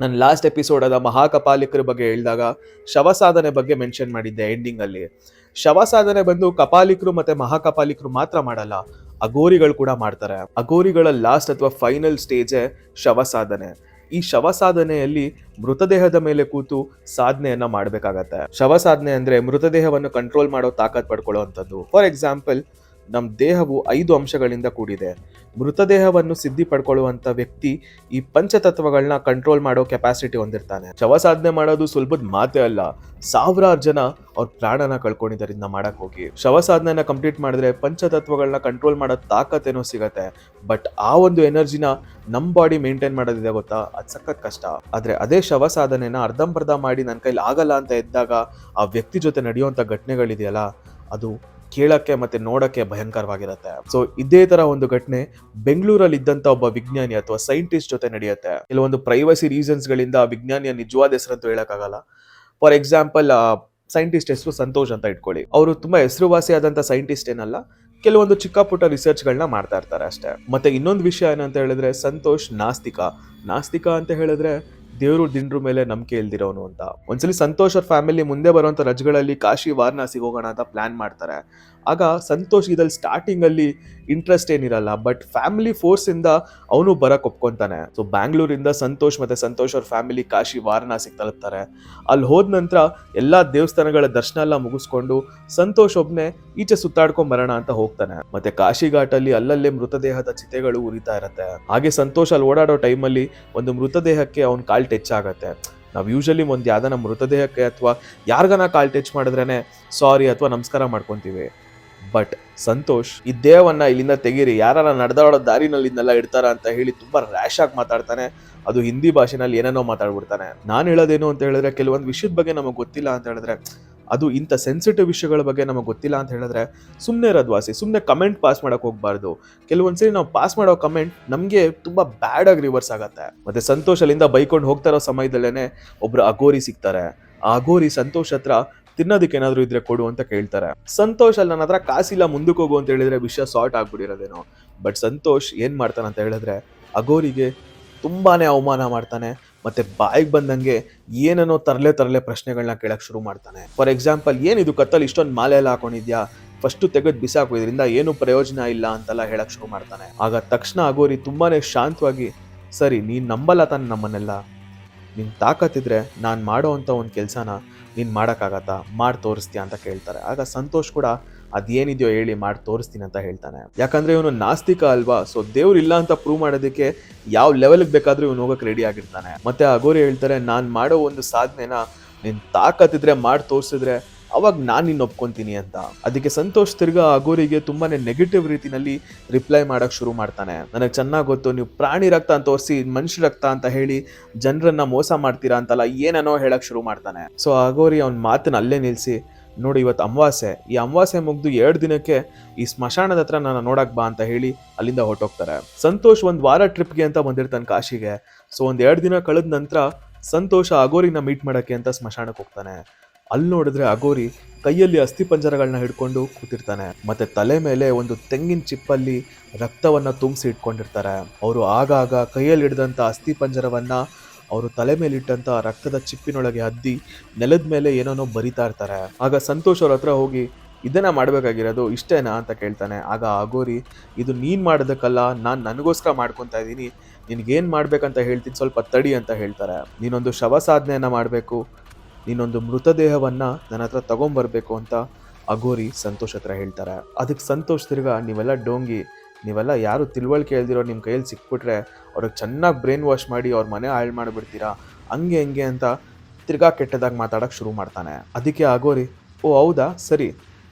ನಾನು last episode ಅದ ಮಹಾಕಪಾಲಿಕರ ಬಗ್ಗೆ ಹೇಳಿದಾಗ ಶವಸಾಧನೆ ಬಗ್ಗೆ ಮೆನ್ಷನ್ ಮಾಡಿದ್ದೆ ಎಂಡಿಂಗ್ ಅಲ್ಲಿ. ಶವಸಾಧನೆ ಬಂದು ಕಪಾಲಿಕರು ಮತ್ತೆ ಮಹಾಕಪಾಲಿಕರು ಮಾತ್ರ ಮಾಡಲ್ಲ ಅಗೋರಿಗಳು ಕೂಡ ಮಾಡ್ತಾರೆ. ಅಗೋರಿಗಳ ಲಾಸ್ಟ್ ಅಥವಾ ಫೈನಲ್ ಸ್ಟೇಜೇ ಶವಸಾಧನೆ. ಈ ಶವ ಸಾಧನೆಯಲ್ಲಿ ಮೃತದೇಹದ ಮೇಲೆ ಕೂತು ಸಾಧನೆಯನ್ನ ಮಾಡಬೇಕಾಗತ್ತೆ. ಶವ ಸಾಧನೆ ಅಂದ್ರೆ ಮೃತದೇಹವನ್ನು ಕಂಟ್ರೋಲ್ ಮಾಡೋ ತಾಕತ್ ಪಡ್ಕೊಳ್ಳುವಂಥದ್ದು ಫಾರ್ ಎಕ್ಸಾಂಪಲ್ ನಮ್ಮ ದೇಹವು ಐದು ಅಂಶಗಳಿಂದ ಕೂಡಿದೆ. ಮೃತದೇಹವನ್ನು ಸಿದ್ಧಿ ಪಡ್ಕೊಳ್ಳುವಂಥ ವ್ಯಕ್ತಿ ಈ ಪಂಚತತ್ವಗಳನ್ನ ಕಂಟ್ರೋಲ್ ಮಾಡೋ ಕೆಪಾಸಿಟಿ ಹೊಂದಿರ್ತಾನೆ. ಶವ ಸಾಧನೆ ಮಾಡೋದು ಸುಲಭದ ಮಾತೇ ಅಲ್ಲ. ಸಾವಿರಾರು ಜನ ಅವ್ರ ಪ್ರಾಣನ ಕಳ್ಕೊಂಡಿದ್ದಾರೆ ಇದನ್ನ ಮಾಡಕ್ ಹೋಗಿ. ಶವ ಸಾಧನೆನ ಕಂಪ್ಲೀಟ್ ಮಾಡಿದ್ರೆ ಪಂಚತತ್ವಗಳನ್ನ ಕಂಟ್ರೋಲ್ ಮಾಡೋ ತಾಕತ್ತೇನೋ ಸಿಗತ್ತೆ. ಬಟ್ ಆ ಒಂದು ಎನರ್ಜಿನ ನಮ್ಮ ಬಾಡಿ ಮೇಂಟೈನ್ ಮಾಡೋದಿದೆ ಗೊತ್ತಾ? ಅದು ಸಖತ್ ಕಷ್ಟ. ಆದ್ರೆ ಅದೇ ಶವ ಸಾಧನೆನ ಅರ್ಧಂಬರ್ಧ ಮಾಡಿ ನನ್ನ ಕೈಲಿ ಆಗಲ್ಲ ಅಂತ ಇದ್ದಾಗ ಆ ವ್ಯಕ್ತಿ ಜೊತೆ ನಡೆಯುವಂಥ ಘಟನೆಗಳಿದೆಯಲ್ಲ, ಅದು ಕೇಳಕ್ಕೆ ಮತ್ತೆ ನೋಡಕ್ಕೆ ಭಯಂಕರವಾಗಿರುತ್ತೆ. ಸೊ ಇದೇ ತರ ಒಂದು ಘಟನೆ ಬೆಂಗಳೂರಲ್ಲಿ ಇದ್ದಂತ ಒಬ್ಬ ವಿಜ್ಞಾನಿ ಅಥವಾ ಸೈಂಟಿಸ್ಟ್ ಜೊತೆ ನಡೆಯುತ್ತೆ. ಕೆಲವೊಂದು ಪ್ರೈವಸಿ ರೀಸನ್ಸ್ ಗಳಿಂದ ಆ ವಿಜ್ಞಾನಿಯ ನಿಜವಾದ ಹೆಸರಂತೂ ಹೇಳಕ್ಕಾಗಲ್ಲ. ಫಾರ್ ಎಕ್ಸಾಂಪಲ್ ಸೈಂಟಿಸ್ಟ್ ಹೆಸರು ಸಂತೋಷ್ ಅಂತ ಇಟ್ಕೊಳ್ಳಿ. ಅವರು ತುಂಬಾ ಹೆಸರುವಾಸಿಯಾದಂತ ಸೈಂಟಿಸ್ಟ್ ಏನಲ್ಲ, ಕೆಲವೊಂದು ಚಿಕ್ಕ ಪುಟ್ಟ ರಿಸರ್ಚ್ಗಳನ್ನ ಮಾಡ್ತಾ ಇರ್ತಾರೆ ಅಷ್ಟೇ. ಮತ್ತೆ ಇನ್ನೊಂದು ವಿಷಯ ಏನಂತ ಹೇಳಿದ್ರೆ ಸಂತೋಷ್ ನಾಸ್ತಿಕ. ನಾಸ್ತಿಕ ಅಂತ ಹೇಳಿದ್ರೆ ದೇವರು ದಿಂಡ್ರ ಮೇಲೆ ನಂಬಿಕೆ ಇಲ್ದಿರೋನು ಅಂತ. ಒಂದ್ಸಲಿ ಸಂತೋಷ್ ಅವ್ರ ಫ್ಯಾಮಿಲಿ ಮುಂದೆ ಬರುವಂತ ರಜಗಳಲ್ಲಿ ಕಾಶಿ, ವಾರಣಾಸಿಗೆ ಹೋಗೋಣ ಅಂತ ಪ್ಲಾನ್ ಮಾಡ್ತಾರೆ. ಆಗ ಸಂತೋಷ್ ಇದ್ರಲ್ಲಿ ಸ್ಟಾರ್ಟಿಂಗ್ ಅಲ್ಲಿ ಇಂಟ್ರೆಸ್ಟ್ ಏನಿರಲ್ಲ ಬಟ್ ಫ್ಯಾಮಿಲಿ ಫೋರ್ಸ್ ಇಂದ ಅವನು ಬರಕ್ಕೆ ಒಪ್ಕೊತಾನೆ. ಸೊ ಬ್ಯಾಂಗ್ಳೂರಿಂದ ಸಂತೋಷ್ ಮತ್ತೆ ಸಂತೋಷ್ ಅವ್ರ ಫ್ಯಾಮಿಲಿ ಕಾಶಿ, ವಾರಣಾಸಿಗೆ ತಲುಪ್ತಾರೆ. ಅಲ್ಲಿ ಹೋದ ನಂತರ ಎಲ್ಲಾ ದೇವಸ್ಥಾನಗಳ ದರ್ಶನ ಎಲ್ಲ ಮುಗಿಸ್ಕೊಂಡು ಸಂತೋಷ್ ಒಬ್ಬನೇ ಈಚೆ ಸುತ್ತಾಡ್ಕೊಂಡು ಬರೋಣ ಅಂತ ಹೋಗ್ತಾನೆ. ಮತ್ತೆ ಕಾಶಿ ಘಾಟಲ್ಲಿ ಅಲ್ಲಲ್ಲೇ ಮೃತದೇಹದ ಚಿತೆಗಳು ಉರಿತಾ ಇರುತ್ತೆ. ಹಾಗೆ ಸಂತೋಷ್ ಅಲ್ಲಿ ಓಡಾಡೋ ಟೈಮಲ್ಲಿ ಒಂದು ಮೃತದೇಹಕ್ಕೆ ಅವ್ನ ಕಾಲ್ ಟಚ್ ಆಗುತ್ತೆ. ನಾವು ಯೂಶಲಿ ಒಂದು ಯಾವ್ದಾನ ಮೃತದೇಹಕ್ಕೆ ಅಥವಾ ಯಾರಿಗಾನ ಕಾಲ್ ಟಚ್ ಮಾಡಿದ್ರೇನೆ ಸಾರಿ ಅಥವಾ ನಮಸ್ಕಾರ ಮಾಡ್ಕೊಂತೀವಿ. ಬಟ್ ಸಂತೋಷ್, ಈ ದೇಹವನ್ನ ಇಲ್ಲಿಂದ ತೆಗೀರಿ. ಯಾರ ನಡೆದಾಡೋ ದಾರಿನಲ್ಲಿ ಇಡ್ತಾರ ಅಂತ ಹೇಳಿ ತುಂಬಾ ರ್ಯಾಶ್ ಆಗಿ ಮಾತಾಡ್ತಾನೆ. ಅದು ಹಿಂದಿ ಭಾಷೆನಲ್ಲಿ ಏನೇನೋ ಮಾತಾಡ್ಬಿಡ್ತಾನೆ. ನಾನು ಹೇಳೋದೇನು ಅಂತ ಹೇಳಿದ್ರೆ ಕೆಲವೊಂದು ವಿಷಯದ ಬಗ್ಗೆ ನಮಗೆ ಗೊತ್ತಿಲ್ಲ ಅಂತ ಹೇಳಿದ್ರೆ, ಅದು ಇಂಥ ಸೆನ್ಸಿಟಿವ್ ವಿಷಯಗಳ ಬಗ್ಗೆ ನಮಗೆ ಗೊತ್ತಿಲ್ಲ ಅಂತ ಹೇಳಿದ್ರೆ ಸುಮ್ಮನೆ ಇರೋದು ವಾಸಿ. ಸುಮ್ಮನೆ ಕಮೆಂಟ್ ಪಾಸ್ ಮಾಡೋಕೆ ಹೋಗ್ಬಾರ್ದು. ಕೆಲವೊಂದ್ಸರಿ ನಾವು ಪಾಸ್ ಮಾಡೋ ಕಮೆಂಟ್ ನಮಗೆ ತುಂಬ ಬ್ಯಾಡ್ ಆಗಿ ರಿವರ್ಸ್ ಆಗುತ್ತೆ. ಮತ್ತೆ ಸಂತೋಷ ಅಲ್ಲಿಂದ ಬೈಕೊಂಡು ಹೋಗ್ತಾ ಇರೋ ಸಮಯದಲ್ಲೇನೆ ಒಬ್ರು ಅಗೋರಿ ಸಿಗ್ತಾರೆ. ಆ ಅಗೋರಿ ಸಂತೋಷ್ ಹತ್ರ ತಿನ್ನೋದಕ್ಕೆ ಏನಾದ್ರು ಇದ್ರೆ ಕೊಡು ಅಂತ ಕೇಳ್ತಾರೆ. ಸಂತೋಷ್ ಅಲ್ಲಿ ನನ್ನ ಹತ್ರ ಕಾಸಿಲ್ಲ ಮುಂದಕ್ಕೆ ಹೋಗು ಅಂತ ಹೇಳಿದ್ರೆ ವಿಷಯ ಸಾರ್ಟ್ ಆಗ್ಬಿಟ್ಟಿರೋದೇನೋ. ಬಟ್ ಸಂತೋಷ್ ಏನ್ ಮಾಡ್ತಾನೆ ಅಂತ ಹೇಳಿದ್ರೆ, ಅಗೋರಿಗೆ ತುಂಬಾನೇ ಅವಮಾನ ಮಾಡ್ತಾನೆ, ಮತ್ತೆ ಬಾಯಿಗೆ ಬಂದಂಗೆ ಏನೇನೋ ತರಲೆ ತರಲೆ ಪ್ರಶ್ನೆಗಳನ್ನ ಕೇಳಕ್ ಶುರು ಮಾಡ್ತಾನೆ. ಫಾರ್ ಎಕ್ಸಾಂಪಲ್ ಏನಿದು ಕತ್ತಲ್ಲಿ ಇಷ್ಟೊಂದು ಮಾಲೆ ಎಲ್ಲ ಹಾಕೊಂಡಿದ್ಯಾ? ಫಸ್ಟ್ ತೆಗೆದು ಬಿಸಾಕು ಇದರಿಂದ ಏನು ಪ್ರಯೋಜನ ಇಲ್ಲ ಅಂತೆಲ್ಲ ಹೇಳಕ್ ಶುರು ಮಾಡ್ತಾನೆ. ಆಗ ತಕ್ಷಣ ಅಗೋರಿ ತುಂಬಾನೇ ಶಾಂತವಾಗಿ, ಸರಿ, ನೀನ್ ನಂಬಲ್ಲ ತಾನೆ ನಮ್ಮನ್ನೆಲ್ಲ. ನಿನ್ ತಾಕತ್ತಿದ್ರೆ ನಾನು ಮಾಡೋ ಅಂತ ಒಂದು ಕೆಲಸನ ನೀನು ಮಾಡೋಕ್ಕಾಗತ್ತಾ? ಮಾಡಿ ತೋರಿಸ್ತೀಯ ಅಂತ ಕೇಳ್ತಾರೆ. ಆಗ ಸಂತೋಷ್ ಕೂಡ ಅದೇನಿದೆಯೋ ಹೇಳಿ ಮಾಡಿ ತೋರಿಸ್ತೀನಿ ಅಂತ ಹೇಳ್ತಾನೆ. ಯಾಕಂದ್ರೆ ಇವನು ನಾಸ್ತಿಕ ಅಲ್ವಾ? ಸೊ ದೇವ್ರು ಇಲ್ಲ ಅಂತ ಪ್ರೂವ್ ಮಾಡೋದಕ್ಕೆ ಯಾವ ಲೆವೆಲ್ಗೆ ಬೇಕಾದರೂ ಇವನು ಹೋಗಕ್ಕೆ ರೆಡಿ ಆಗಿರ್ತಾನೆ. ಮತ್ತೆ ಅಗೋರಿ ಹೇಳ್ತಾರೆ, ನಾನು ಮಾಡೋ ಒಂದು ಸಾಧನೆನ ನೀನು ತಾಕತ್ತಿದ್ರೆ, ಮಾಡಿ ತೋರಿಸಿದ್ರೆ ಅವಾಗ ನಾನು ನಿನ್ನ ಒಪ್ಕೊಂತೀನಿ ಅಂತ. ಅದಕ್ಕೆ ಸಂತೋಷ್ ತಿರ್ಗಾ ಅಗೋರಿಗೆ ತುಂಬಾನೇ ನೆಗೆಟಿವ್ ರೀತಿನಲ್ಲಿ ರಿಪ್ಲೈ ಮಾಡಕ್ ಶುರು ಮಾಡ್ತಾನೆ. ನನಗೆ ಚೆನ್ನಾಗಿ ಗೊತ್ತು, ನೀವು ಪ್ರಾಣಿ ರಕ್ತ ಅಂತ ತೋರಿಸಿ ಮನುಷ್ಯ ರಕ್ತ ಅಂತ ಹೇಳಿ ಜನರನ್ನ ಮೋಸ ಮಾಡ್ತೀರಾ ಅಂತಲ್ಲ ಏನೇನೋ ಹೇಳಕ್ ಶುರು ಮಾಡ್ತಾನೆ. ಸೊ ಅಗೋರಿ ಅವನ ಮಾತನ್ನ ಅಲ್ಲೇ ನಿಲ್ಸಿ, ನೋಡಿ ಇವತ್ತು ಅಮಾವಾಸ್ಯೆ ಈ ಅಮಾವಾಸ್ಯೆ ಮುಗ್ದು ಎರಡು ದಿನಕ್ಕೆ ಈ ಸ್ಮಶಾನದ ಹತ್ರ ನಾನು ನೋಡಕ್ ಬಾ ಅಂತ ಹೇಳಿ ಅಲ್ಲಿಂದ ಹೊರಟೋಗ್ತಾರೆ. ಸಂತೋಷ್ ಒಂದ್ ವಾರ ಟ್ರಿಪ್ಗೆ ಅಂತ ಬಂದಿರ್ತಾನೆ ಕಾಶಿಗೆ. ಸೊ ಒಂದು ಎರಡು ದಿನ ಕಳೆದ ನಂತರ ಸಂತೋಷ ಅಗೋರಿನ ಮೀಟ್ ಮಾಡೋಕ್ಕೆ ಅಂತ ಸ್ಮಶಾನಕ್ಕೆ ಹೋಗ್ತಾನೆ. ಅಲ್ಲಿ ನೋಡಿದ್ರೆ ಅಗೋರಿ ಕೈಯಲ್ಲಿ ಅಸ್ಥಿ ಪಂಜರಗಳನ್ನ ಹಿಡ್ಕೊಂಡು ಕೂತಿರ್ತಾನೆ. ಮತ್ತೆ ತಲೆ ಮೇಲೆ ಒಂದು ತೆಂಗಿನ ಚಿಪ್ಪಲ್ಲಿ ರಕ್ತವನ್ನ ತುಂಬಿಸಿ ಇಟ್ಕೊಂಡಿರ್ತಾರೆ. ಅವರು ಆಗಾಗ ಕೈಯಲ್ಲಿ ಹಿಡಿದಂತ ಅಸ್ಥಿ ಪಂಜರವನ್ನ ಅವರು ತಲೆ ಮೇಲೆ ಇಟ್ಟಂತ ರಕ್ತದ ಚಿಪ್ಪಿನೊಳಗೆ ಹದ್ದಿ ನೆಲದ ಮೇಲೆ ಏನೇನೋ ಬರಿತಾ ಇರ್ತಾರೆ. ಆಗ ಸಂತೋಷ್ ಅವ್ರ ಹತ್ರ ಹೋಗಿ, ಇದನ್ನ ಮಾಡ್ಬೇಕಾಗಿರೋದು ಇಷ್ಟೇನಾ? ಅಂತ ಕೇಳ್ತಾನೆ. ಆಗ ಅಗೋರಿ, ಇದು ನೀನ್ ಮಾಡೋದಕ್ಕಲ್ಲ, ನಾನು ನನಗೋಸ್ಕರ ಮಾಡ್ಕೊತಾ ಇದ್ದೀನಿ. ನಿನ್ಗೇನ್ ಮಾಡ್ಬೇಕಂತ ಹೇಳ್ತೀನಿ, ಸ್ವಲ್ಪ ತಡಿ ಅಂತ ಹೇಳ್ತಾರೆ. ನೀನೊಂದು ಶವ ಸಾಧನೆಯನ್ನ ಮಾಡಬೇಕು. ನೀನೊಂದು ಮೃತದೇಹವನ್ನು ನನ್ನ ಹತ್ರ ತಗೊಂಬರ್ಬೇಕು ಅಂತ ಅಗೋರಿ ಸಂತೋಷ್ ಹತ್ರ ಹೇಳ್ತಾರೆ. ಅದಕ್ಕೆ ಸಂತೋಷ್ ತಿರ್ಗಾ ನೀವೆಲ್ಲ ಡೋಂಗಿ, ನೀವೆಲ್ಲ ಯಾರು ತಿಳುವಳಿಕೆ ಹೇಳ್ದಿರೋ ನಿಮ್ಮ ಕೈಯಲ್ಲಿ ಸಿಕ್ಬಿಟ್ರೆ ಅವ್ರಿಗೆ ಚೆನ್ನಾಗಿ ಬ್ರೈನ್ ವಾಶ್ ಮಾಡಿ ಅವ್ರ ಮನೆ ಹಾಳು ಮಾಡಿಬಿಡ್ತೀರಾ? ಹಂಗೆ ಹಂಗೆ ಅಂತ ತಿರ್ಗಾ ಕೆಟ್ಟದಾಗಿ ಮಾತಾಡೋಕ್ಕೆ ಶುರು ಮಾಡ್ತಾನೆ. ಅದಕ್ಕೆ ಅಗೋರಿ ಓ ಹೌದಾ? ಸರಿ.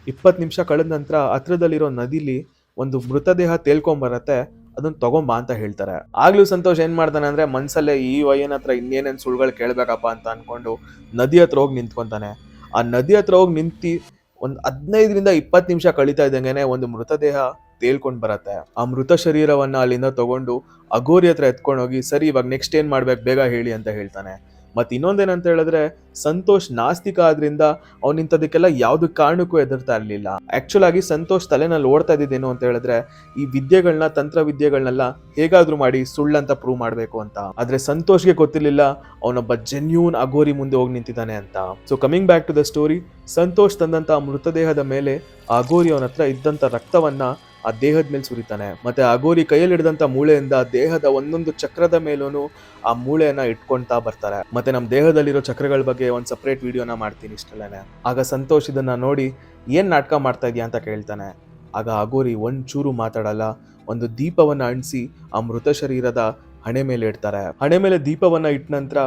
ಇಪ್ಪತ್ತು ನಿಮಿಷ ಕಳೆದ ನಂತರ ಹತ್ರದಲ್ಲಿರೋ ನದಿಲಿ ಒಂದು ಮೃತದೇಹ ತೇಲ್ಕೊಂಬರತ್ತೆ. ಅದನ್ನ ತಗೊಂಬಾ ಅಂತ ಹೇಳ್ತಾರೆ. ಆಗ್ಲೂ ಸಂತೋಷ್ ಏನ್ ಮಾಡ್ತಾನೆ ಅಂದ್ರೆ ಮನ್ಸಲ್ಲೇ ಈ ವಯ್ಯನ ಹತ್ರ ಇನ್ನೇನೇನ್ ಸುಳ್ಗಳು ಕೇಳ್ಬೇಕಪ್ಪ ಅಂತ ಅನ್ಕೊಂಡು ನದಿ ಹತ್ರ ಹೋಗಿ ನಿಂತ್ಕೊಂತಾನೆ. ಆ ನದಿ ಹತ್ರ ಹೋಗಿ ನಿಂತಿ ಒಂದ್ ಹದಿನೈದರಿಂದ ಇಪ್ಪತ್ತು ನಿಮಿಷ ಕಳೀತಾ ಇದ್ದಂಗೆನೆ ಒಂದು ಮೃತದೇಹ ತೇಲ್ಕೊಂಡ್ ಬರತ್ತೆ. ಆ ಮೃತ ಶರೀರವನ್ನ ಅಲ್ಲಿಂದ ತಗೊಂಡು ಅಗೋರಿ ಹತ್ರ ಎತ್ಕೊಂಡು ಹೋಗಿ ಸರಿ ಇವಾಗ ನೆಕ್ಸ್ಟ್ ಏನ್ ಮಾಡ್ಬೇಕು ಬೇಗ ಹೇಳಿ ಅಂತ ಹೇಳ್ತಾನೆ. ಮತ್ತೆ ಇನ್ನೊಂದೇನಂತ ಹೇಳಿದ್ರೆ, ಸಂತೋಷ್ ನಾಸ್ತಿಕ ಆದ್ರಿಂದ ಅವ್ನು ಇಂಥದಕ್ಕೆಲ್ಲ ಯಾವ್ದು ಕಾರಣಕ್ಕೂ ಎದುರ್ತಾ ಇರಲಿಲ್ಲ. ಆಕ್ಚುಲ್ ಆಗಿ ಸಂತೋಷ್ ತಲೆನಲ್ಲಿ ಓಡ್ತಾ ಇದ್ದಿದ್ದೇನು ಅಂತ ಹೇಳಿದ್ರೆ, ಈ ವಿದ್ಯೆಗಳನ್ನ ತಂತ್ರ ವಿದ್ಯೆಗಳನ್ನೆಲ್ಲ ಹೇಗಾದ್ರೂ ಮಾಡಿ ಸುಳ್ಳಂತ ಪ್ರೂವ್ ಮಾಡಬೇಕು ಅಂತ. ಆದ್ರೆ ಸಂತೋಷ್ಗೆ ಗೊತ್ತಿರಲಿಲ್ಲ, ಅವನೊಬ್ಬ ಜೆನ್ಯೂನ್ ಅಗೋರಿ ಮುಂದೆ ಹೋಗಿ ನಿಂತಿದ್ದಾನೆ ಅಂತ. So coming back to the story Santosh ತಂದಂತ ಮೃತದೇಹದ ಮೇಲೆ ಆ ಅಗೋರಿ ಅವನ ಹತ್ರ ಇದ್ದಂತ ರಕ್ತವನ್ನ ಆ ದೇಹದ ಮೇಲೆ ಸುರಿತಾನೆ. ಮತ್ತೆ ಅಗೋರಿ ಕೈಯಲ್ಲಿ ಹಿಡಿದಂತ ಮೂಳೆಯಿಂದ ದೇಹದ ಒಂದೊಂದು ಚಕ್ರದ ಮೇಲೂ ಆ ಮೂಳೆಯನ್ನ ಇಟ್ಕೊಂತಾ ಬರ್ತಾರೆ. ಮತ್ತೆ ನಮ್ಮ ದೇಹದಲ್ಲಿರೋ ಚಕ್ರಗಳ ಬಗ್ಗೆ ಒಂದ್ ಸಪ್ರೇಟ್ ವಿಡಿಯೋನ ಮಾಡ್ತೀನಿ ಇಷ್ಟಲ್ಲೇನೆ. ಆಗ ಸಂತೋಷ್ ಇದನ್ನ ನೋಡಿ ಏನ್ ನಾಟಕ ಮಾಡ್ತಾ ಇದೀಯ ಅಂತ ಕೇಳ್ತಾನೆ. ಆಗ ಅಗೋರಿ ಚೂರು ಮಾತಾಡಲ್ಲ, ಒಂದು ದೀಪವನ್ನ ಅಂಟಿಸಿ ಆ ಮೃತ ಶರೀರದ ಹಣೆ ಮೇಲೆ ಇಡ್ತಾರೆ. ಹಣೆ ಮೇಲೆ ದೀಪವನ್ನ ಇಟ್ಟ ನಂತರ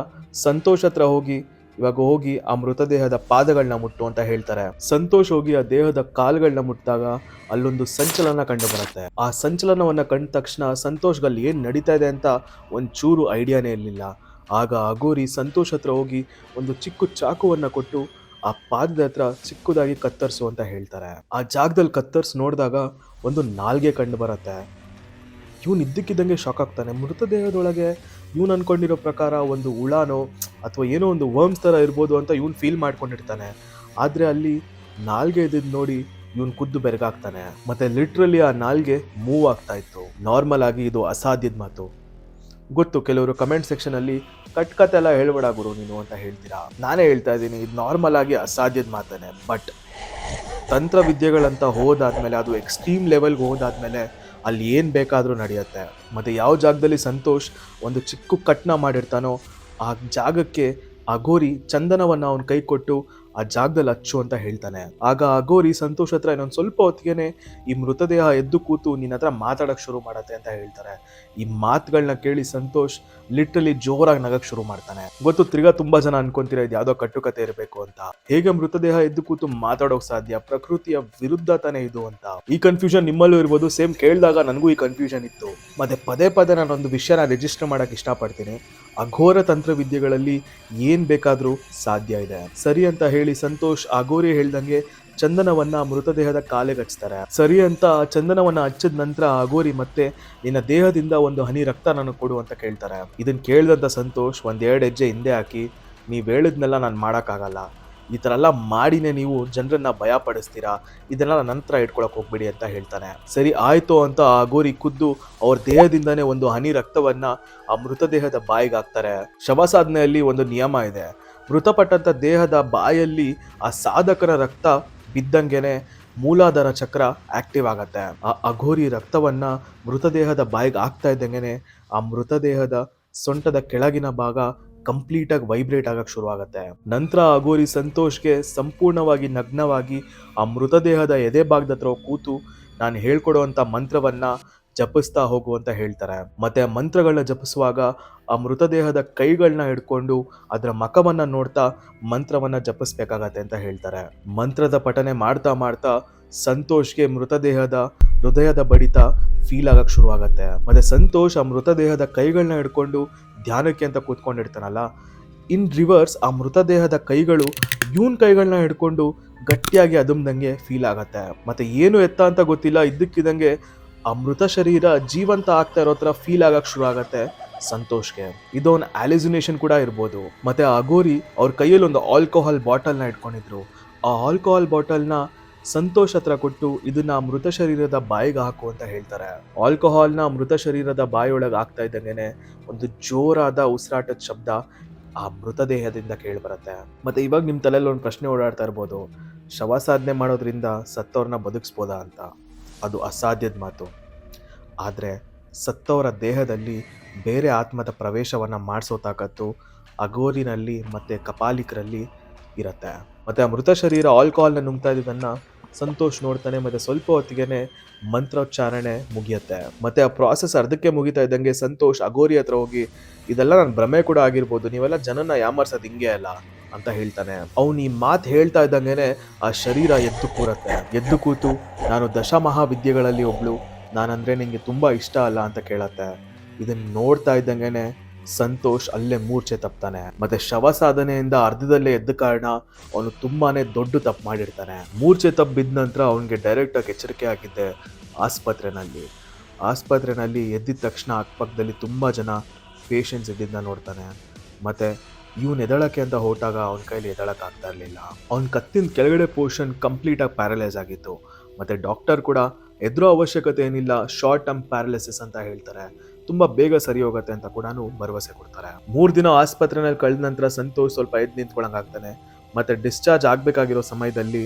ಸಂತೋಷ್ ಹತ್ರ ಹೋಗಿ ಇವಾಗ ಹೋಗಿ ಆ ಮೃತದೇಹದ ಪಾದಗಳನ್ನ ಮುಟ್ಟು ಅಂತ ಹೇಳ್ತಾರೆ. ಸಂತೋಷ್ ಹೋಗಿ ಆ ದೇಹದ ಕಾಲುಗಳನ್ನ ಮುಟ್ಟಿದಾಗ ಅಲ್ಲೊಂದು ಸಂಚಲನ ಕಂಡು ಬರುತ್ತೆ. ಆ ಸಂಚಲನವನ್ನ ಕಂಡ ತಕ್ಷಣ ಸಂತೋಷ್ಗಲ್ಲಿ ಏನು ನಡೀತಾ ಇದೆ ಅಂತ ಒಂಚೂರು ಐಡಿಯಾನೇ ಇರಲಿಲ್ಲ. ಆಗ ಅಗೋರಿ ಸಂತೋಷ್ ಹತ್ರ ಹೋಗಿ ಒಂದು ಚಿಕ್ಕ ಚಾಕುವನ್ನ ಕೊಟ್ಟು ಆ ಪಾದದ ಹತ್ರ ಚಿಕ್ಕದಾಗಿ ಕತ್ತರಿಸು ಅಂತ ಹೇಳ್ತಾರೆ. ಆ ಜಾಗದಲ್ಲಿ ಕತ್ತರಿಸಿ ನೋಡಿದಾಗ ಒಂದು ನಾಲ್ಗೆ ಕಂಡು ಬರುತ್ತೆ. ಇವನು ಇದ್ದಕ್ಕಿದ್ದಂಗೆ ಶಾಕ್ ಆಗ್ತಾನೆ. ಮೃತದೇಹದೊಳಗೆ ಇವನು ಅನ್ಕೊಂಡಿರೋ ಪ್ರಕಾರ ಒಂದು ಹುಳನೋ ಅಥವಾ ಏನೋ ಒಂದು ವರ್ಮ್ಸ್ ಥರ ಇರ್ಬೋದು ಅಂತ ಇವನು ಫೀಲ್ ಮಾಡ್ಕೊಂಡಿರ್ತಾನೆ. ಆದರೆ ಅಲ್ಲಿ ನಾಲ್ಗೆ ಇದ್ದಿದ್ದು ನೋಡಿ ಇವನು ಖುದ್ದು ಬೆರಗಾಗ್ತಾನೆ. ಮತ್ತು ಲಿಟ್ರಲಿ ಆ ನಾಲ್ಗೆ ಮೂವ್ ಆಗ್ತಾ ಇತ್ತು. ನಾರ್ಮಲ್ ಆಗಿ ಇದು ಅಸಾಧ್ಯದ ಮಾತು. ಗೊತ್ತು, ಕೆಲವರು ಕಮೆಂಟ್ ಸೆಕ್ಷನಲ್ಲಿ ಕಟ್ ಕತೆ ಎಲ್ಲ ಹೇಳ್ಬೇಡ ಗುರು ನೀನು ಅಂತ ಹೇಳ್ತೀರಾ? ನಾನೇ ಹೇಳ್ತಾ ಇದ್ದೀನಿ, ಇದು ನಾರ್ಮಲ್ ಆಗಿ ಅಸಾಧ್ಯದ ಮಾತಾನೆ. ಬಟ್ ತಂತ್ರ ವಿದ್ಯೆಗಳಂತ ಹೋದಾದ್ಮೇಲೆ, ಅದು ಎಕ್ಸ್ಟ್ರೀಮ್ ಲೆವೆಲ್ಗೆ ಹೋದಾದ್ಮೇಲೆ ಅಲ್ಲಿ ಏನು ಬೇಕಾದರೂ ನಡೆಯುತ್ತೆ. ಮತ್ತು ಯಾವ ಜಾಗದಲ್ಲಿ ಸಂತೋಷ್ ಒಂದು ಚಿಕ್ಕ ಕಟ್ನ ಮಾಡಿರ್ತಾನೋ ಆ ಜಾಗಕ್ಕೆ ಅಗೋರಿ ಚಂದನವನ್ನು ಅವನ ಕೈ ಕೊಟ್ಟು ಆ ಜಾಗದಲ್ಲಿ ಅಚ್ಚು ಅಂತ ಹೇಳ್ತಾನೆ. ಆಗ ಅಗೋರಿ ಸಂತೋಷ್ ಹತ್ರ ಇನ್ನೊಂದು ಸ್ವಲ್ಪ ಹೊತ್ತಿಗೆನೆ ಈ ಮೃತದೇಹ ಎದ್ದು ಕೂತು ನಿನ್ನ ಹತ್ರ ಮಾತಾಡಕ್ ಶುರು ಮಾಡತ್ತೆ ಅಂತ ಹೇಳ್ತಾರೆ. ಈ ಮಾತುಗಳನ್ನ ಕೇಳಿ ಸಂತೋಷ್ ಲಿಟ್ರಲಿ ಜೋರಾಗಿ ನಗಕ್ ಶುರು ಮಾಡ್ತಾನೆ. ಗೊತ್ತು, ತಿರ್ಗಾ ತುಂಬಾ ಜನ ಅನ್ಕೊಂತೀರಾ ಇದು? ಯಾವ್ದೋ ಕಟ್ಟುಕತೆ ಇರಬೇಕು ಅಂತ. ಹೇಗೆ ಮೃತದೇಹ ಎದ್ದು ಕೂತು ಮಾತಾಡೋಕ್ ಸಾಧ್ಯ? ಪ್ರಕೃತಿಯ ವಿರುದ್ಧ ತಾನೇ ಇದು ಅಂತ. ಈ ಕನ್ಫ್ಯೂಷನ್ ನಿಮ್ಮಲ್ಲೂ ಇರ್ಬೋದು. ಸೇಮ್ ಕೇಳಿದಾಗ ನನಗೂ ಈ ಕನ್ಫ್ಯೂಷನ್ ಇತ್ತು. ಮತ್ತೆ ಪದೇ ಪದೇ ನಾನು ಒಂದು ವಿಷಯನ ರಿಜಿಸ್ಟರ್ ಮಾಡಕ್ ಇಷ್ಟಪಡ್ತೀನಿ. ಅಘೋರ ತಂತ್ರವಿದ್ಯೆಗಳಲ್ಲಿ ಏನ್ ಬೇಕಾದ್ರೂ ಸಾಧ್ಯ ಇದೆ. ಸರಿ ಅಂತ ಹೇಳಿ ಸಂತೋಷ್ ಆಗೋರಿ ಹೇಳ್ದಂಗೆ ಚಂದನವನ್ನ ಮೃತದೇಹದ ಕಾಲಿಗೆ ಹಚ್ತಾರೆ ಸರಿ ಅಂತ ಚಂದನವನ್ನ ಹಚ್ಚಿದ ನಂತರ ಆಗೋರಿ ಮತ್ತೆ ನಿನ್ನ ದೇಹದಿಂದ ಒಂದು ಹನಿ ರಕ್ತ ನನಗೆ ಕೊಡು ಅಂತ ಕೇಳ್ತಾರೆ. ಇದನ್ನ ಕೇಳಿದಂತ ಸಂತೋಷ್ ಒಂದೆರಡು ಹೆಜ್ಜೆ ಹಿಂದೆ ಹಾಕಿ ನೀವ್ ಹೇಳಿದ್ನೆಲ್ಲ ನಾನು ಮಾಡೋಕ್ಕಾಗಲ್ಲ. ಈ ಥರ ಎಲ್ಲ ಮಾಡಿನೇ ನೀವು ಜನರನ್ನ ಭಯ ಪಡಿಸ್ತೀರಾ ಇದನ್ನೆಲ್ಲ ನಂತರ ಇಟ್ಕೊಳಕ್ ಹೋಗ್ಬೇಡಿ ಅಂತ ಹೇಳ್ತಾನೆ. ಸರಿ, ಆಯ್ತು ಅಂತ ಆ ಗೋರಿ ಖುದ್ದು ಅವ್ರ ದೇಹದಿಂದನೇ ಒಂದು ಹನಿ ರಕ್ತವನ್ನ ಆ ಮೃತದೇಹದ ಬಾಯಿಗೆ ಹಾಕ್ತಾರೆ. ಶವ ಸಾಧನೆಯಲ್ಲಿ ಒಂದು ನಿಯಮ ಇದೆ. ಮೃತಪಟ್ಟಂತ ದೇಹದ ಬಾಯಲ್ಲಿ ಆ ಸಾಧಕರ ರಕ್ತ ಬಿದ್ದಂಗೆನೆ ಮೂಲಾಧಾರ ಚಕ್ರ ಆಕ್ಟಿವ್ ಆಗತ್ತೆ. ಆ ಅಘೋರಿ ರಕ್ತವನ್ನ ಮೃತದೇಹದ ಬಾಯಿಗೆ ಹಾಕ್ತಾ ಇದ್ದಂಗೆನೆ ಆ ಮೃತದೇಹದ ಸೊಂಟದ ಕೆಳಗಿನ ಭಾಗ ಕಂಪ್ಲೀಟ್ ಆಗಿ ವೈಬ್ರೇಟ್ ಆಗಕ್ಕೆ ಶುರು ಆಗತ್ತೆ ನಂತರ ಅಘೋರಿ ಸಂತೋಷ್ಗೆ ಸಂಪೂರ್ಣವಾಗಿ ನಗ್ನವಾಗಿ ಆ ಮೃತದೇಹದ ಎದೆ ಭಾಗದ ಹತ್ರ ಕೂತು ನಾನು ಹೇಳ್ಕೊಡುವಂಥ ಮಂತ್ರವನ್ನ ಜಪಿಸ್ತಾ ಹೋಗು ಅಂತ ಹೇಳ್ತಾರೆ. ಮತ್ತೆ ಮಂತ್ರಗಳನ್ನ ಜಪಿಸುವಾಗ ಆ ಮೃತದೇಹದ ಕೈಗಳನ್ನ ಹಿಡ್ಕೊಂಡು ಅದರ ಮಖವನ್ನ ನೋಡ್ತಾ ಮಂತ್ರವನ್ನ ಜಪಿಸ್ಬೇಕಾಗತ್ತೆ ಅಂತ ಹೇಳ್ತಾರೆ. ಮಂತ್ರದ ಪಠನೆ ಮಾಡ್ತಾ ಮಾಡ್ತಾ ಸಂತೋಷ್ಗೆ ಮೃತದೇಹದ ಹೃದಯದ ಬಡಿತ ಫೀಲ್ ಆಗಕ್ ಶುರು ಆಗತ್ತೆ ಮತ್ತೆ ಸಂತೋಷ್ ಆ ಮೃತದೇಹದ ಕೈಗಳನ್ನ ಹಿಡ್ಕೊಂಡು ಧ್ಯಾನಕ್ಕೆ ಅಂತ ಕೂತ್ಕೊಂಡಿರ್ತಾನಲ್ಲ ಇನ್ ರಿವರ್ಸ್ ಆ ಮೃತದೇಹದ ಕೈಗಳು ಇವನ್ ಕೈಗಳನ್ನ ಹಿಡ್ಕೊಂಡು ಗಟ್ಟಿಯಾಗಿ ಅದುಮ್ದಂಗೆ ಫೀಲ್ ಆಗತ್ತೆ. ಮತ್ತೆ ಏನು ಎತ್ತ ಅಂತ ಗೊತ್ತಿಲ್ಲ, ಇದ್ದಕ್ಕಿದ್ದಂಗೆ ಆ ಮೃತ ಶರೀರ ಜೀವಂತ ಆಗ್ತಾ ಇರೋ ಹತ್ರ ಫೀಲ್ ಆಗಕ್ ಶುರು ಆಗತ್ತೆ. ಸಂತೋಷ್ಗೆ. ಇದೊಂದು ಆಲಿಸಿನೇಷನ್ ಕೂಡ ಇರ್ಬೋದು. ಮತ್ತೆ ಆ ಗೋರಿ ಅವ್ರ ಕೈಯಲ್ಲಿ ಒಂದು ಆಲ್ಕೋಹಾಲ್ ಬಾಟಲ್ನ ಇಟ್ಕೊಂಡಿದ್ರು. ಆ ಆಲ್ಕೋಹಾಲ್ ಬಾಟಲ್ನ ಸಂತೋಷ್ ಹತ್ರ ಕೊಟ್ಟು ಇದನ್ನ ಮೃತ ಶರೀರದ ಬಾಯಿಗೆ ಹಾಕು ಅಂತ ಹೇಳ್ತಾರೆ. ಆಲ್ಕೋಹಾಲ್ನ ಮೃತ ಶರೀರದ ಬಾಯಿಯೊಳಗೆ ಆಗ್ತಾ ಇದ್ದಂಗೆನೆ ಒಂದು ಜೋರಾದ ಉಸಿರಾಟದ ಶಬ್ದ ಆ ಮೃತದೇಹದಿಂದ ಕೇಳಿಬರುತ್ತೆ. ಮತ್ತೆ ಇವಾಗ ನಿಮ್ಮ ತಲೆಯಲ್ಲಿ ಒಂದು ಪ್ರಶ್ನೆ ಓಡಾಡ್ತಾ ಇರ್ಬೋದು. ಶವ ಸಾಧನೆ ಮಾಡೋದ್ರಿಂದ ಸತ್ತವ್ರನ್ನ ಬದುಕಿಸ್ಬೋದಾ ಅಂತ. ಅದು ಅಸಾಧ್ಯದ ಮಾತು. ಆದರೆ ಸತ್ತವರ ದೇಹದಲ್ಲಿ ಬೇರೆ ಆತ್ಮದ ಪ್ರವೇಶವನ್ನು ಮಾಡಿಸೋ ತಾಕತ್ತು ಅಗೋರಿನಲ್ಲಿ ಮತ್ತು ಕಪಾಲಿಕರಲ್ಲಿ ಇರುತ್ತೆ. ಮತ್ತು ಆ ಮೃತ ಶರೀರ ಆಲ್ಕೋಹಾಲ್ನ ನುಂಗ್ತಾ ಇದ್ದದನ್ನು ಸಂತೋಷ್ ನೋಡ್ತಾನೆ, ಮತ್ತು ಸ್ವಲ್ಪ ಹೊತ್ತಿಗೆ ಮಂತ್ರೋಚ್ಚಾರಣೆ ಮುಗಿಯುತ್ತೆ. ಮತ್ತು ಆ ಪ್ರಾಸೆಸ್ ಅರ್ಧಕ್ಕೆ ಮುಗಿತಾ ಇದ್ದಂಗೆ ಸಂತೋಷ್ ಅಗೋರಿ ಹತ್ರ ಹೋಗಿ, ಇದೆಲ್ಲ ನನ್ನ ಭ್ರಮೆ ಕೂಡ ಆಗಿರ್ಬೋದು, ನೀವೆಲ್ಲ ಜನನ ಯಾಮಾರ್ಸೋದು ಹಿಂಗೆ ಅಲ್ಲ? ಅಂತ ಹೇಳ್ತಾನೆ. ಅವನು ಈ ಮಾತು ಹೇಳ್ತಾ ಇದ್ದಂಗೆನೆ ಆ ಶರೀರ ಎದ್ದು ಕೂರತ್ತೆ. ಎದ್ದು ಕೂತು ನಾನು ದಶಮಹಾವಿದ್ಯೆಗಳಲ್ಲಿ ಒಬ್ಳು. ನಾನಂದರೆ ನಿಂಗೆ ತುಂಬ ಇಷ್ಟ ಅಲ್ಲ ಅಂತ ಕೇಳತ್ತೆ. ಇದನ್ನ ನೋಡ್ತಾ ಇದ್ದಂಗೆನೆ ಸಂತೋಷ್ ಅಲ್ಲೇ ಮೂರ್ಛೆ ತಪ್ತಾನೆ. ಮತ್ತೆ ಶವ ಸಾಧನೆಯಿಂದ ಅರ್ಧದಲ್ಲೇ ಎದ್ದ ಕಾರಣ ಅವನು ತುಂಬಾನೇ ದೊಡ್ಡ ತಪ್ಪು ಮಾಡಿರ್ತಾನೆ. ಮೂರ್ಛೆ ತಪ್ಪು ಬಿದ್ದ ನಂತರ ಅವನಿಗೆ ಡೈರೆಕ್ಟಾಗಿ ಎಚ್ಚರಿಕೆ ಆಗಿದ್ದೆ ಆಸ್ಪತ್ರೆನಲ್ಲಿ. ಆಸ್ಪತ್ರೆನಲ್ಲಿ ಎದ್ದಿದ ತಕ್ಷಣ ಅಕ್ಕಪಕ್ಕದಲ್ಲಿ ತುಂಬಾ ಜನ ಪೇಷಂಟ್ಸ್ ಇದ್ದಿದ್ದನ್ನ ನೋಡ್ತಾನೆ. ಮತ್ತೆ ಇವನ್ ಎದಳಕ್ಕೆ ಅಂತ ಹೊರಟಾಗ ಅವನ ಕೈಲಿ ಎದಳಕ್ಕೆ ಆಗ್ತಾ ಇರಲಿಲ್ಲ. ಅವನ ಕತ್ತಿನ ಕೆಳಗಡೆ ಪೋರ್ಷನ್ ಕಂಪ್ಲೀಟ್ ಆಗಿ ಪ್ಯಾರಲೈಸ್ ಆಗಿತ್ತು. ಮತ್ತೆ ಡಾಕ್ಟರ್ ಕೂಡ ಎದುರೋ ಅವಶ್ಯಕತೆ ಏನಿಲ್ಲ ಶಾರ್ಟ್ ಟರ್ಮ್ ಪ್ಯಾರಲಿಸಿಸ್ ಅಂತ ಹೇಳ್ತಾರೆ. ತುಂಬಾ ಬೇಗ ಸರಿ ಹೋಗುತ್ತೆ ಅಂತ ಕೂಡ ಭರವಸೆ ಕೊಡ್ತಾರೆ. ಮೂರು ದಿನ ಆಸ್ಪತ್ರೆನಲ್ಲಿ ಕಳೆದ ನಂತರ ಸಂತೋಷ್ ಸ್ವಲ್ಪ ಎದ್ದು ನಿಂತ್ಕೊಳಂಗಾಗ್ತಾನೆ ಮತ್ತೆ ಡಿಸ್ಚಾರ್ಜ್ ಆಗಬೇಕಾಗಿರೋ ಸಮಯದಲ್ಲಿ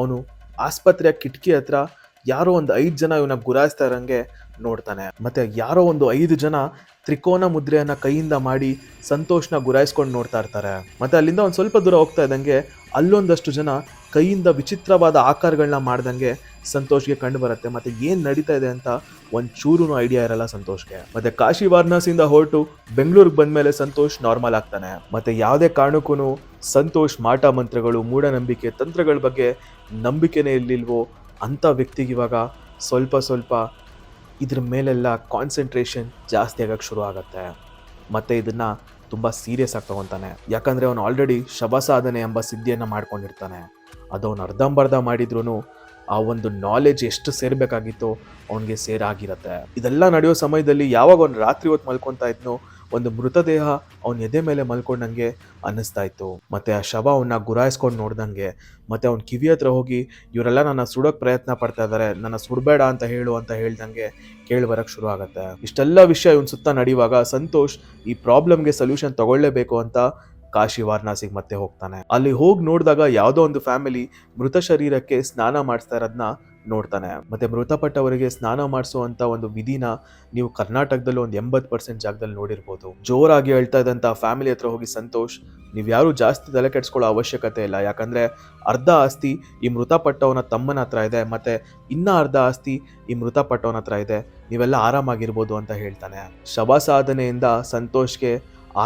ಅವನು ಆಸ್ಪತ್ರೆಯ ಕಿಟಕಿ ಹತ್ರ ಯಾರೋ ಒಂದು ಐದು ಜನ ಇವನ ಗುರಾಯಿಸ್ತಾ ಇರಂಗೆ ನೋಡ್ತಾನೆ. ಮತ್ತೆ ಯಾರೋ ಒಂದು ಐದು ಜನ ತ್ರಿಕೋನ ಮುದ್ರೆಯನ್ನ ಕೈಯಿಂದ ಮಾಡಿ ಸಂತೋಷ್ನ ಗುರಾಯಿಸ್ಕೊಂಡು ನೋಡ್ತಾ ಇರ್ತಾರೆ. ಮತ್ತೆ ಅಲ್ಲಿಂದ ಒಂದು ಸ್ವಲ್ಪ ದೂರ ಹೋಗ್ತಾ ಇದ್ದಂಗೆ ಅಲ್ಲೊಂದಷ್ಟು ಜನ ಕೈಯಿಂದ ವಿಚಿತ್ರವಾದ ಆಕಾರಗಳನ್ನ ಮಾಡ್ದಂಗೆ ಸಂತೋಷ್ಗೆ ಕಂಡು ಬರುತ್ತೆ. ಮತ್ತೆ ಏನ್ ನಡೀತಾ ಇದೆ ಅಂತ ಒಂದ್ ಚೂರು ಐಡಿಯಾ ಇರಲ್ಲ ಸಂತೋಷ್ಗೆ. ಮತ್ತೆ ಕಾಶಿ ವಾರಣಾಸಿಯಿಂದ ಹೊರಟು ಬೆಂಗಳೂರಿಗೆ ಬಂದ್ಮೇಲೆ ಸಂತೋಷ್ ನಾರ್ಮಲ್ ಆಗ್ತಾನೆ. ಮತ್ತೆ ಯಾವುದೇ ಕಾರಣಕ್ಕೂ ಸಂತೋಷ್ ಮಾಟ ಮಂತ್ರಗಳು, ಮೂಢನಂಬಿಕೆ ತಂತ್ರಗಳ ಬಗ್ಗೆ ನಂಬಿಕೆನೇ ಇರ್ಲಿಲ್ವೋ ಅಂತ ವ್ಯಕ್ತಿಗೆ ಇವಾಗ ಸ್ವಲ್ಪ ಸ್ವಲ್ಪ ಇದ್ರ ಮೇಲೆಲ್ಲ ಕಾನ್ಸಂಟ್ರೇಷನ್ ಜಾಸ್ತಿ ಆಗೋಕ್ಕೆ ಶುರು ಆಗುತ್ತೆ. ಮತ್ತು ಇದನ್ನು ತುಂಬ ಸೀರಿಯಸ್ ಆಗಿ ತೊಗೊತಾನೆ. ಯಾಕಂದರೆ ಅವನು ಆಲ್ರೆಡಿ ಶವಸಾಧನೆ ಎಂಬ ಸಿದ್ಧಿಯನ್ನು ಮಾಡ್ಕೊಂಡಿರ್ತಾನೆ. ಅದು ಅವನು ಅರ್ಧಂಬರ್ಧ ಮಾಡಿದ್ರೂ ಆ ಒಂದು ನಾಲೆಜ್ ಎಷ್ಟು ಸೇರಬೇಕಾಗಿತ್ತೋ ಅವನಿಗೆ ಸೇರಾಗಿರತ್ತೆ. ಇದೆಲ್ಲ ನಡೆಯೋ ಸಮಯದಲ್ಲಿ ಯಾವಾಗ ಅವನು ರಾತ್ರಿ ಹೊತ್ತು ಮಲ್ಕೊತಾ ಇದ್ನೋ ಒಂದು ಮೃತದೇಹ ಅವನ ಎದೆ ಮೇಲೆ ಮಲ್ಕೊಂಡಂಗೆ ಅನ್ನಿಸ್ತಾ ಇತ್ತು ಮತ್ತೆ ಆ ಶವ ಅವನ್ನ ಗುರಾಯಿಸ್ಕೊಂಡು ನೋಡ್ದಂಗೆ ಮತ್ತೆ ಅವ್ನ ಕಿವಿ ಹತ್ರ ಹೋಗಿ, ಇವರೆಲ್ಲ ನನ್ನ ಸುಡೋಕ್ ಪ್ರಯತ್ನ ಪಡ್ತಾ ಇದ್ದಾರೆ ನನ್ನ ಸುಡಬೇಡ ಅಂತ ಹೇಳು ಅಂತ ಹೇಳ್ದಂಗೆ ಕೇಳಿ ಬರಕ್ ಶುರು ಆಗುತ್ತೆ. ಇಷ್ಟೆಲ್ಲ ವಿಷಯ ಇವನ್ ಸುತ್ತ ನಡೆಯುವಾಗ ಸಂತೋಷ್ ಈ ಪ್ರಾಬ್ಲಮ್ಗೆ ಸೊಲ್ಯೂಷನ್ ತಗೊಳ್ಳೇಬೇಕು ಅಂತ ಕಾಶಿ ವಾರಣಾಸಿಗೆ ಮತ್ತೆ ಹೋಗ್ತಾನೆ. ಅಲ್ಲಿ ಹೋಗಿ ನೋಡಿದಾಗ ಯಾವುದೋ ಒಂದು ಫ್ಯಾಮಿಲಿ ಮೃತ ಶರೀರಕ್ಕೆ ಸ್ನಾನ ಮಾಡಿಸ್ತಾ ಇರೋದನ್ನ ನೋಡ್ತಾನೆ. ಮತ್ತೆ ಮೃತಪಟ್ಟವರಿಗೆ ಸ್ನಾನ ಮಾಡಿಸುವಂತ ಒಂದು ವಿಧಿನ ನೀವು ಕರ್ನಾಟಕದಲ್ಲಿ ಒಂದು ಎಂಬತ್ತು ಪರ್ಸೆಂಟ್ ಜಾಗದಲ್ಲಿ ನೋಡಿರ್ಬೋದು. ಜೋರಾಗಿ ಹೇಳ್ತಾ ಇದ್ದಂಥ ಫ್ಯಾಮಿಲಿ ಹತ್ರ ಹೋಗಿ ಸಂತೋಷ್, ನೀವು ಯಾರು ಜಾಸ್ತಿ ತಲೆ ಕೆಡಿಸ್ಕೊಳ್ಳೋ ಅವಶ್ಯಕತೆ ಇಲ್ಲ. ಯಾಕಂದ್ರೆ ಅರ್ಧ ಆಸ್ತಿ ಈ ಮೃತಪಟ್ಟವನ ತಮ್ಮನ ಹತ್ರ ಇದೆ, ಮತ್ತೆ ಇನ್ನ ಅರ್ಧ ಆಸ್ತಿ ಈ ಮೃತಪಟ್ಟವನ ಹತ್ರ ಇದೆ. ನೀವೆಲ್ಲ ಆರಾಮಾಗಿರ್ಬೋದು ಅಂತ ಹೇಳ್ತಾನೆ. ಶವ ಸಾಧನೆಯಿಂದ ಸಂತೋಷ್ಗೆ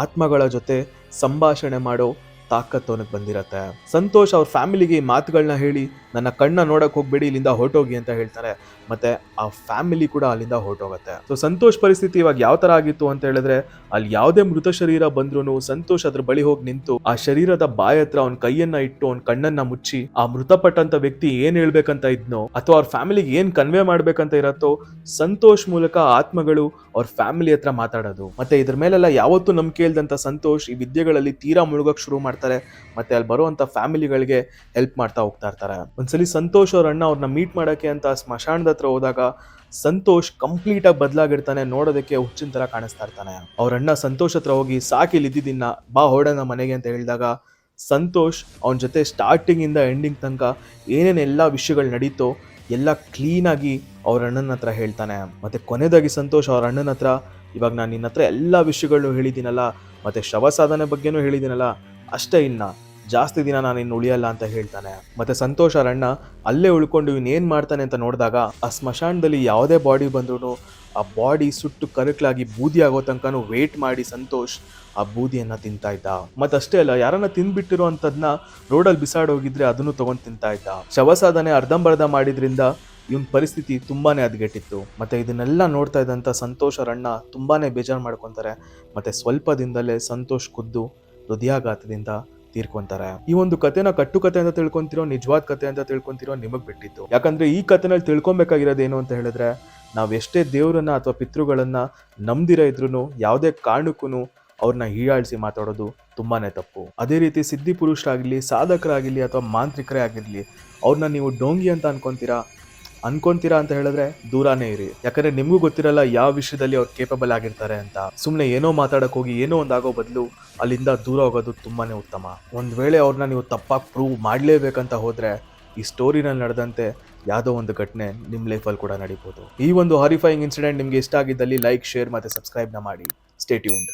ಆತ್ಮಗಳ ಜೊತೆ ಸಂಭಾಷಣೆ ಮಾಡೋ ತಾಕತ್ತು ಅವನಿಗೆ ಬಂದಿರತ್ತೆ. ಸಂತೋಷ್ ಅವ್ರ ಫ್ಯಾಮಿಲಿಗೆ ಈ ಮಾತುಗಳನ್ನ ಹೇಳಿ, ನನ್ನ ಕಣ್ಣ ನೋಡಕ್ ಹೋಗ್ಬೇಡಿ, ಇಲ್ಲಿಂದ ಹೊರಟೋಗಿ ಅಂತ ಹೇಳ್ತಾರೆ. ಮತ್ತೆ ಆ ಫ್ಯಾಮಿಲಿ ಕೂಡ ಅಲ್ಲಿಂದ ಹೊರಟೋಗತ್ತೆ. ಸೊ ಸಂತೋಷ್ ಪರಿಸ್ಥಿತಿ ಇವಾಗ ಯಾವ ತರ ಆಗಿತ್ತು ಅಂತ ಹೇಳಿದ್ರೆ, ಅಲ್ಲಿ ಯಾವುದೇ ಮೃತ ಶರೀರ ಬಂದ್ರು ಸಂತೋಷ್ ಅದ್ರ ಬಳಿ ಹೋಗಿ ನಿಂತು, ಆ ಶರೀರದ ಬಾಯ ಹತ್ರ ಅವ್ನ ಕೈಯನ್ನ ಇಟ್ಟು ಅವ್ನ ಕಣ್ಣನ್ನ ಮುಚ್ಚಿ, ಆ ಮೃತಪಟ್ಟಂತ ವ್ಯಕ್ತಿ ಏನ್ ಹೇಳ್ಬೇಕಂತ ಇದ್ನೋ, ಅಥವಾ ಅವ್ರ ಫ್ಯಾಮಿಲಿಗೆ ಏನ್ ಕನ್ವೆ ಮಾಡ್ಬೇಕಂತ ಇರತ್ತೋ, ಸಂತೋಷ್ ಮೂಲಕ ಆತ್ಮಗಳು ಅವ್ರ ಫ್ಯಾಮಿಲಿ ಹತ್ರ ಮಾತಾಡೋದು. ಮತ್ತೆ ಇದ್ರ ಮೇಲೆಲ್ಲ ಯಾವತ್ತೂ ನಂಬಿಕೆ ಇಲ್ದಂತ ಸಂತೋಷ್ ಈ ವಿದ್ಯೆಗಳಲ್ಲಿ ತೀರಾ ಮುಳುಗಕ್ ಶುರು ಮಾಡ್ತಾರೆ. ಮತ್ತೆ ಅಲ್ಲಿ ಬರುವಂತ ಫ್ಯಾಮಿಲಿಗಳಿಗೆ ಹೆಲ್ಪ್ ಮಾಡ್ತಾ ಹೋಗ್ತಾ ಇರ್ತಾರೆ. ಒಂದ್ಸಲಿ ಸಂತೋಷ್ ಅವ್ರ ಅಣ್ಣ ಅವ್ರನ್ನ ಮೀಟ್ ಮಾಡೋಕೆ ಅಂತ ಸ್ಮಶಾನದ ಹತ್ರ ಹೋದಾಗ ಸಂತೋಷ್ ಕಂಪ್ಲೀಟ್ ಆಗಿ ಬದಲಾಗಿರ್ತಾನೆ ನೋಡೋದಕ್ಕೆ ಹುಚ್ಚಿನ ತರ ಕಾಣಿಸ್ತಾ ಇರ್ತಾನೆ. ಅವ್ರ ಅಣ್ಣ ಸಂತೋಷ್ ಹತ್ರ ಹೋಗಿ ಸಾಕಿಲ್ ಇದ್ದಿದ್ದನ್ನ ಬಾ ಹೊಡೋಣ ಮನೆಗೆ ಅಂತ ಹೇಳಿದಾಗ ಸಂತೋಷ್ ಅವನ ಜೊತೆ ಸ್ಟಾರ್ಟಿಂಗ್ ಇಂದ ಎಂಡಿಂಗ್ ತನಕ ಏನೇನೆಲ್ಲ ವಿಷಯಗಳು ನಡೀತೋ ಎಲ್ಲ ಕ್ಲೀನಾಗಿ ಅವ್ರ ಅಣ್ಣನ ಹತ್ರ ಹೇಳ್ತಾನೆ. ಮತ್ತೆ ಕೊನೆದಾಗಿ ಸಂತೋಷ್ ಅವ್ರ ಅಣ್ಣನ ಹತ್ರ, ಇವಾಗ ನಾನು ನಿನ್ನ ಹತ್ರ ಎಲ್ಲ ವಿಷಯಗಳನ್ನು ಹೇಳಿದ್ದೀನಲ್ಲ, ಮತ್ತೆ ಶವ ಸಾಧನೆ ಬಗ್ಗೆನೂ ಹೇಳಿದ್ದೀನಲ್ಲ, ಅಷ್ಟೇ ಇನ್ನ. ಜಾಸ್ತಿ ದಿನ ನಾನು ಇನ್ನು ಉಳಿಯಲ್ಲ ಅಂತ ಹೇಳ್ತಾನೆ. ಮತ್ತೆ ಸಂತೋಷ್ ಅವ್ರ ಅಣ್ಣ ಅಲ್ಲೇ ಉಳ್ಕೊಂಡು ಇವನ್ ಏನ್ ಮಾಡ್ತಾನೆ ಅಂತ ನೋಡಿದಾಗ, ಆ ಸ್ಮಶಾನದಲ್ಲಿ ಯಾವುದೇ ಬಾಡಿ ಬಂದ್ರೂ ಆ ಬಾಡಿ ಸುಟ್ಟು ಕರಕಲಾಗಿ ಬೂದಿ ಆಗೋ ತನಕನೂ ವೇಟ್ ಮಾಡಿ ಸಂತೋಷ್ ಆ ಬೂದಿಯನ್ನು ತಿಂತಾ ಇದ್ದ. ಮತ್ತಷ್ಟೇ ಅಲ್ಲ, ಯಾರನ್ನ ತಿಂದ್ಬಿಟ್ಟಿರೋ ಅಂತದ್ನ ರೋಡಲ್ಲಿ ಬಿಸಾಡೋಗಿದ್ರೆ ಅದನ್ನು ತಗೊಂಡ್ ತಿಂತಾ ಇದ್ದ. ಶವ ಸಾಧನೆ ಅರ್ಧಂಬರ್ಧ ಮಾಡಿದ್ರಿಂದ ಇವನ್ ಪರಿಸ್ಥಿತಿ ತುಂಬಾನೇ ಹದಗೆಟ್ಟಿತ್ತು ಮತ್ತೆ ಇದನ್ನೆಲ್ಲ ನೋಡ್ತಾ ಇದ್ದಂತ ಸಂತೋಷ ರಣ್ಣ ತುಂಬಾನೇ ಬೇಜಾರು ಮಾಡ್ಕೊಂತಾರೆ. ಮತ್ತೆ ಸ್ವಲ್ಪ ದಿನದಲ್ಲೇ ಸಂತೋಷ್ ಖುದ್ದು ಹೃದಯಾಘಾತದಿಂದ ತೀರ್ಕೊಂತಾರೆ. ಈ ಒಂದು ಕಥೆನ ಕಟ್ಟು ಕತೆ ಅಂತ ತಿಳ್ಕೊಂತಿರೋ, ನಿಜವಾದ ಕತೆ ಅಂತ ತಿಳ್ಕೊಂತಿರೋ ನಿಮಗ್ ಬಿಟ್ಟಿತ್ತು. ಯಾಕಂದ್ರೆ ಈ ಕಥೆನಲ್ಲಿ ತಿಳ್ಕೊಬೇಕಾಗಿರೋದೇನು ಅಂತ ಹೇಳಿದ್ರೆ, ನಾವೆಷ್ಟೇ ದೇವ್ರನ್ನ ಅಥವಾ ಪಿತೃಗಳನ್ನ ನಂಬ್ದಿರ ಇದ್ರು ಯಾವುದೇ ಕಾರಣಕ್ಕೂ ಅವ್ರನ್ನ ಹೀಯಾಳಿಸಿ ಮಾತಾಡೋದು ತುಂಬಾನೇ ತಪ್ಪು. ಅದೇ ರೀತಿ ಸಿದ್ಧಿ ಪುರುಷರಾಗಿರ್ಲಿ ಸಾಧಕರಾಗಿರಲಿ ಅಥವಾ ಮಾಂತ್ರಿಕರೇ ಆಗಿರಲಿ, ಅವ್ರನ್ನ ನೀವು ಡೋಂಗಿ ಅಂತ ಅನ್ಕೊಂತೀರಾ? ಅನ್ಕೊಂತೀರಾ ಅಂತ ಹೇಳಿದ್ರೆ ದೂರಾನೇ ಇರಿ. ಯಾಕಂದ್ರೆ ನಿಮಗೂ ಗೊತ್ತಿರಲ್ಲ ಯಾವ ವಿಷಯದಲ್ಲಿ ಅವ್ರು ಕೇಪಬಲ್ ಆಗಿರ್ತಾರೆ ಅಂತ. ಸುಮ್ಮನೆ ಏನೋ ಮಾತಾಡಕ್ ಹೋಗಿ ಏನೋ ಒಂದಾಗೋ ಬದಲು ಅಲ್ಲಿಂದ ದೂರ ಹೋಗೋದು ತುಂಬಾನೇ ಉತ್ತಮ. ಒಂದ್ ವೇಳೆ ಅವ್ರನ್ನ ನೀವು ತಪ್ಪಾಗಿ ಪ್ರೂವ್ ಮಾಡಲೇಬೇಕಂತ ಹೋದ್ರೆ ಈ ಸ್ಟೋರಿನಲ್ಲಿ ನಡೆದಂತೆ ಯಾವುದೋ ಒಂದು ಘಟನೆ ನಿಮ್ಮ ಲೈಫಲ್ಲಿ ಕೂಡ ನಡೀಬೋದು. ಈ ಒಂದು ಹಾರಿಫೈಯಿಂಗ್ ಇನ್ಸಿಡೆಂಟ್ ನಿಮಗೆ ಇಷ್ಟ ಆಗಿದ್ದಲ್ಲಿ ಲೈಕ್ ಶೇರ್ ಮತ್ತು ಸಬ್ಸ್ಕ್ರೈಬ್ನ ಮಾಡಿ. Stay tuned